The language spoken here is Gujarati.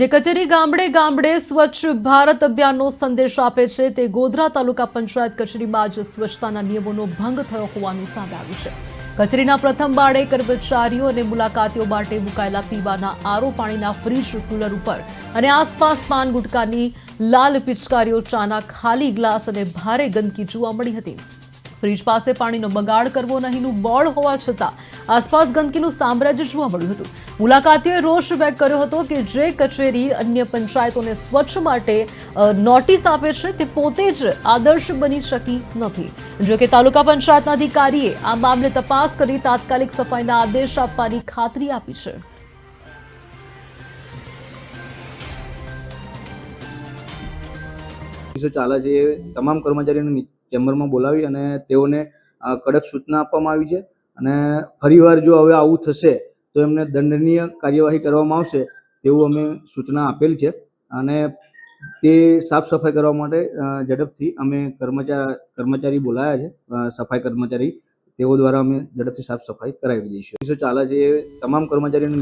જે કચેરી ગામડે ગામડે સ્વચ્છ ભારત અભિયાનનો સંદેશ આપે છે, તે ગોધરા તાલુકા પંચાયત કચેરીમાં આજે સ્વચ્છતાના નિયમોનો ભંગ થયો હોવાનું સામે આવ્યું છે. કચેરીના પ્રથમ બાળે કર્મચારીઓ અને મુલાકાતીઓ માટે મુકાયેલા પીવાના આરો પાણીના ફ્રીજ, કુલર ઉપર અને આસપાસ પાન ગુટકાની લાલ પિચકારીઓ, ચાના ખાલી ગ્લાસ અને ભારે ગંદકી જોવા મળી હતી. ફ્રીજ પાસે પાણીનો બગાડ કરવો નહીંનું બોર્ડ હોવા છતાં આસપાસ ગંદકીનું સામ્રાજ્ય જોવા મળ્યું હતું. મુલાકાતીઓએ રોષ વ્યક્ત કર્યો હતો કે જે કચેરી અન્ય પંચાયતોને સ્વચ્છ માટે નોટિસ આપે છે તે પોતે જ આદર્શ બની શકી નથી. જોકે તાલુકા પંચાયતના અધિકારીએ આ મામલે તપાસ કરી તાત્કાલિક સફાઈના આદેશ આપવાની ખાતરી આપી છે. ચાલે છે તમામ કર્મચારીઓને ચેમ્બરમાં બોલાવી અને તેઓને કડક સૂચના આપવામાં આવી છે. અને ફરીવાર જો હવે આવું થશે, તો એમને દંડનીય કાર્યવાહી કરવામાં આવશે તેવું અમે સૂચના આપેલ છે. અને તે સાફ સફાઈ કરવા માટે ઝડપથી અમે કર્મચારી કર્મચારી બોલાયા છે. સફાઈ કર્મચારી, તેઓ દ્વારા અમે ઝડપથી સાફ સફાઈ કરાવી દઈશું. ચાલે છે એ તમામ કર્મચારીઓને